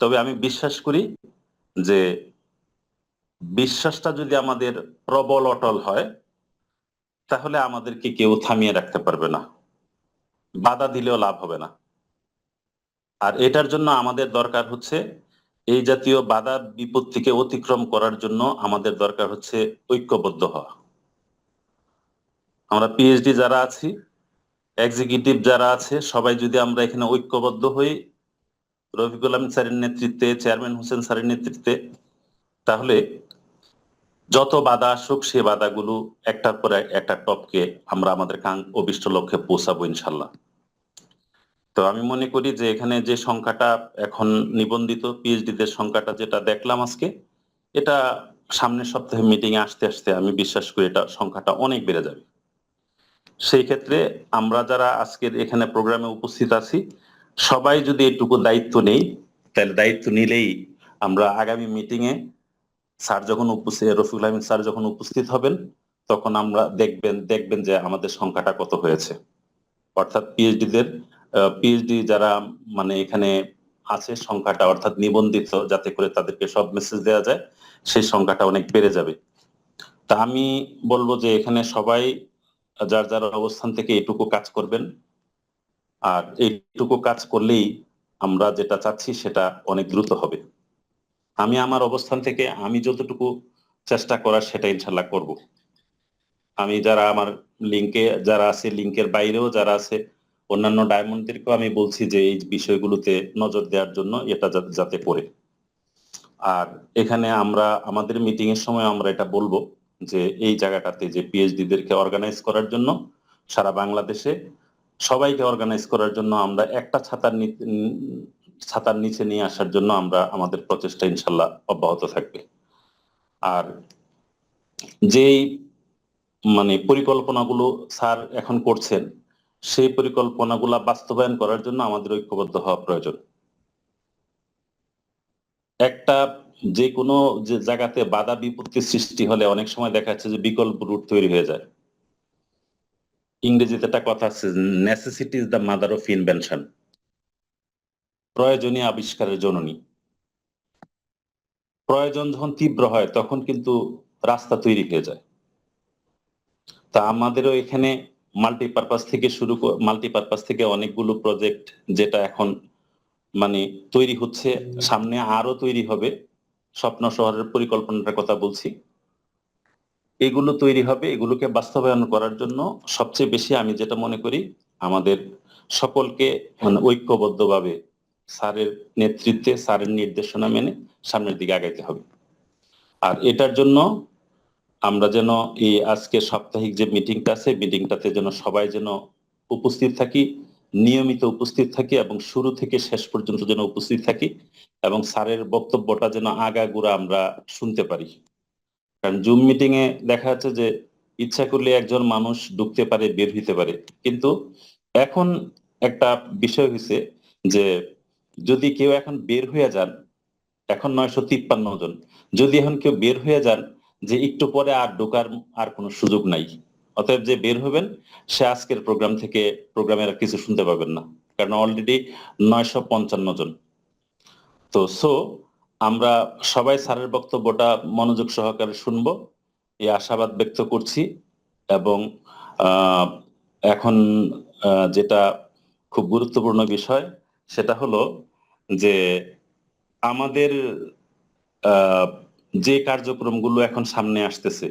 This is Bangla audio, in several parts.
তবে আমি বিশ্বাস করি যে বিশ্বাসটা যদি আমাদের প্রবল অটল হয়, তাহলে আমাদেরকে কেউ থামিয়ে রাখতে পারবে না। বাধা দিলেও লাভ হবে না। আর এটার জন্য আমাদের দরকার হচ্ছে এই জাতীয় বাধা বিপত্তিকে অতিক্রম করার জন্য আমাদের দরকার হচ্ছে ঐক্যবদ্ধ হওয়া। আমরা পিএইচডি যারা আছি এক্সিকিউটিভ যারা আছে, সবাই যদি আমরা এখানে ঐক্যবদ্ধ হই রফিকুল আলম স্যারের নেতৃত্বে, চেয়ারম্যান হোসেন স্যারের নেতৃত্বে, তাহলে যত বাধা আসুক, সে বাধাগুলো একটার পর একটা টপকে আমরা আমাদের কাঙ্ক অভিষ্ট লক্ষ্যে পৌঁছাবো ইনশাল্লাহ। তো আমি মনে করি যে এখানে যে সংখ্যাটা এখন নিবন্ধিত পিএইচডি দের সংখ্যাটা যেটা দেখলাম আজকে, এটা সামনের সপ্তাহে মিটিং এ আসতে আসতে আমি বিশ্বাস করি এটা সংখ্যাটা অনেক বেড়ে যাবে। সেই ক্ষেত্রে আমরা যারা আজকের এখানে প্রোগ্রামে উপস্থিত আছি সবাই যদি এটুকু দায়িত্ব নেই, তাহলে দায়িত্ব নিলেই আমরা আগামী মিটিং এ স্যার যখন উপস্থিত, রফিকুল আহমেদ স্যার যখন উপস্থিত হবেন, তখন আমরা দেখবেন দেখবেন যে আমাদের সংখ্যাটা কত হয়েছে। অর্থাৎ পিএইচডি দের পিএইচডি যারা মানে এখানে আছে সংখ্যাটা অর্থাৎ নিবন্ধিত যাতে করে তাদেরকে সব মেসেজ দেওয়া যায়, সেই সংখ্যাটা অনেক বেড়ে যাবে। তা আমি বলব যে এখানে সবাই যার যার অবস্থান থেকে এটুকু কাজ করবেন। আর এইটুকু কাজ করলেই আমরা যেটা চাচ্ছি সেটা অনেক দ্রুত হবে। আমি আমার অবস্থান থেকে আমি যতটুকু চেষ্টা করার সেটা ইনশাল্লাহ করব। আমি যারা আমার লিঙ্কে, যারা আছে লিঙ্কের বাইরেও, যারা আছে অন্যান্য ডায়মন্ডদেরকেও আমি বলছি যে এই বিষয়গুলোতে নজর দেওয়ার জন্য এটা যাতে করে আর এখানে আমরা, আমাদের মিটিং এর সময় আমরা এটা বলব যে এই জায়গাটাতে যে পিএইচডি দেরকে অর্গানাইজ করার জন্য সারা বাংলাদেশে সবাইকে অর্গানাইজ করার জন্য আমরা একটা ছাতার ছাতার নিচে নিয়ে আসার জন্য আমরা আমাদের প্রচেষ্টা ইনশাল্লাহ অব্যাহত থাকবে। আর যেই মানে পরিকল্পনাগুলো স্যার এখন করছেন, সেই পরিকল্পনাগুলা বাস্তবায়ন করার জন্য আমাদের ঐক্যবদ্ধ হওয়া প্রয়োজন। একটা যে কোনো যে জায়গাতে বাধা বিপত্তি সৃষ্টি হলে অনেক সময় দেখা যাচ্ছে যে বিকল্প রুট তৈরি হয়ে যায়। ইংরেজিতে একটা কথা আছে necessity is the mother of invention প্রয়োজনীয় আবিষ্কারের জননী। প্রয়োজন যখন তীব্র হয়, তখন কিন্তু রাস্তা তৈরি হয়ে যায়। তা আমাদেরও এখানে মাল্টিপারপাস থেকে শুরু মাল্টিপারপাস থেকে অনেকগুলো প্রজেক্ট যেটা এখন মানে তৈরি হচ্ছে, সামনে আরও তৈরি হবে। স্বপ্ন শহরের পরিকল্পনাটার কথা বলছি। এগুলো তৈরি হবে, এগুলোকে বাস্তবায়ন করার জন্য সবচেয়ে বেশি আমি যেটা মনে করি, আমাদের সকলকে মানে ঐক্যবদ্ধভাবে স্যারের নেতৃত্বে, স্যারের নির্দেশনা মেনে সামনের দিকে আগাইতে হবে। আর এটার জন্য আমরা যেন এই আজকে সাপ্তাহিক যে মিটিংটা আছে মিটিংটাতে যেন সবাই যেন উপস্থিত থাকি, নিয়মিত উপস্থিত থাকি এবং শুরু থেকে শেষ পর্যন্ত যেন উপস্থিত থাকি এবং স্যারের বক্তব্যটা যেন আগাগুড়া আমরা শুনতে পারি। কারণ জুম মিটিং এ দেখা যাচ্ছে যে ইচ্ছা করলে একজন মানুষ ঢুকতে পারে, বের হইতে পারে। কিন্তু এখন একটা বিষয় হয়েছে যে যদি কেউ এখন বের হয়ে যান, এখন নয়শো তিপ্পান্ন জন, যদি এখন কেউ বের হয়ে যান যে একটু পরে আর ঢোকার আর কোনো সুযোগ নাই, অতএব যে বের হবেন, সে আজকের প্রোগ্রাম থেকে প্রোগ্রামের আর কিছু শুনতে পাবেন না, কারণ অলরেডি নয়শো পঞ্চান্ন জন। তো সো আমরা সবাই স্যারের বক্তব্যটা মনোযোগ সহকারে শুনব। এই আশাবাদ ব্যক্ত করছি এবং এখন যেটা খুব গুরুত্বপূর্ণ বিষয় সেটা হলো যে আমাদের যে কার্যক্রমগুলো এখন সামনে আসতেছে,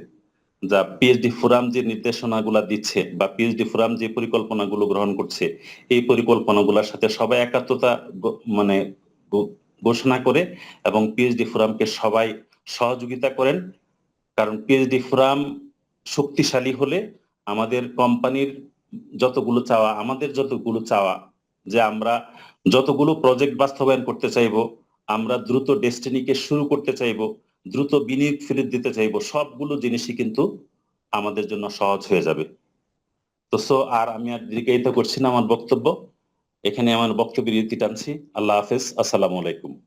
যা পিএইচডি ফোরাম যে নির্দেশনাগুলো দিচ্ছে বা পিএইচডি ফোরাম যে পরিকল্পনাগুলো গ্রহণ করছে, এই পরিকল্পনাগুলোর সাথে সবাই একাত্মতা মানে ঘোষণা করে এবং পিএইচডি ফোরামকে সবাই সহযোগিতা করেন। কারণ পিএইচডি ফোরাম শক্তিশালী হলে আমাদের কোম্পানির যতগুলো চাওয়া, আমাদের যতগুলো চাওয়া যে আমরা যতগুলো প্রজেক্ট বাস্তবায়ন করতে চাইব, আমরা দ্রুত ডেস্টিনিকে শুরু করতে চাইব, দ্রুত বিনিয়োগ ফেরত দিতে চাইব, সবগুলো জিনিসই কিন্তু আমাদের জন্য সহজ হয়ে যাবে। তো সো আর আমি আর দীর্ঘায়িত করছি না আমার বক্তব্য। এখানে আমার বক্তব্য ইতি টানছি। আল্লাহ হাফেজ। আসসালামু আলাইকুম।